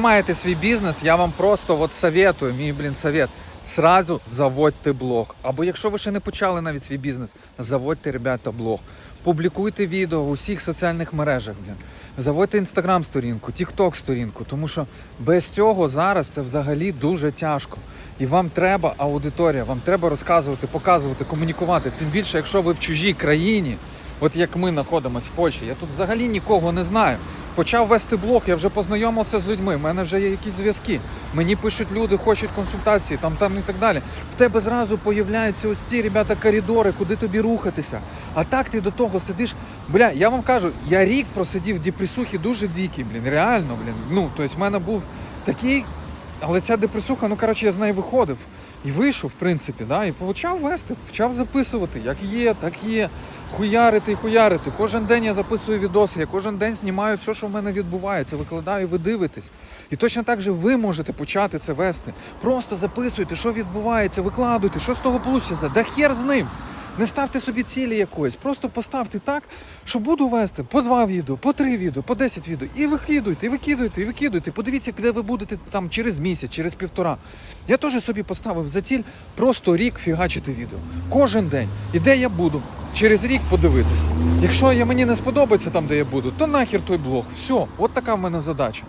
маєте свій бізнес, я вам просто от советую, мій блін совет. Сразу заводьте блог. Або якщо ви ще не почали навіть свій бізнес, заводьте, ребята, блог. Публікуйте відео у всіх соціальних мережах, блін. Заводьте інстаграм сторінку, тікток сторінку, тому що без цього зараз це взагалі дуже тяжко. І вам треба аудиторія, вам треба розказувати, показувати, комунікувати. Тим більше, якщо ви в чужій країні, от як ми знаходимося в Польщі, я тут взагалі нікого не знаю. Почав вести блог, я вже познайомився з людьми. в мене вже є якісь зв'язки. Мені пишуть люди, хочуть консультації, там там і так далі. В тебе зразу появляються ось ці ребята коридори, куди тобі рухатися. А так ти до того сидиш. Бля, я вам кажу, я рік просидів в депресухі дуже дикий, блін. Реально, блін. Ну, тобто, в мене був такий, але ця депресуха, ну коротше, я з неї виходив. І вийшов, в принципі, да, і почав вести, почав записувати, як є, так є. Хуярити і хуярити. Кожен день я записую відоси, я кожен день знімаю все, що в мене відбувається, викладаю, ви дивитесь. І точно так же ви можете почати це вести. Просто записуйте, що відбувається, викладуйте, що з того вийде. Да хер з ним. Не ставте собі цілі якоїсь, просто поставте так, що буду вести по два відео, по три відео, по 10 відео. І викидуйте, і викидуйте, і викидуйте. Подивіться, де ви будете там через місяць, через півтора. Я теж собі поставив за ціль просто рік фігачити відео. Кожен день. І де я буду? Через рік подивитися. Якщо я, мені не сподобається там, де я буду, то нахер той блог. Все, от така в мене задача.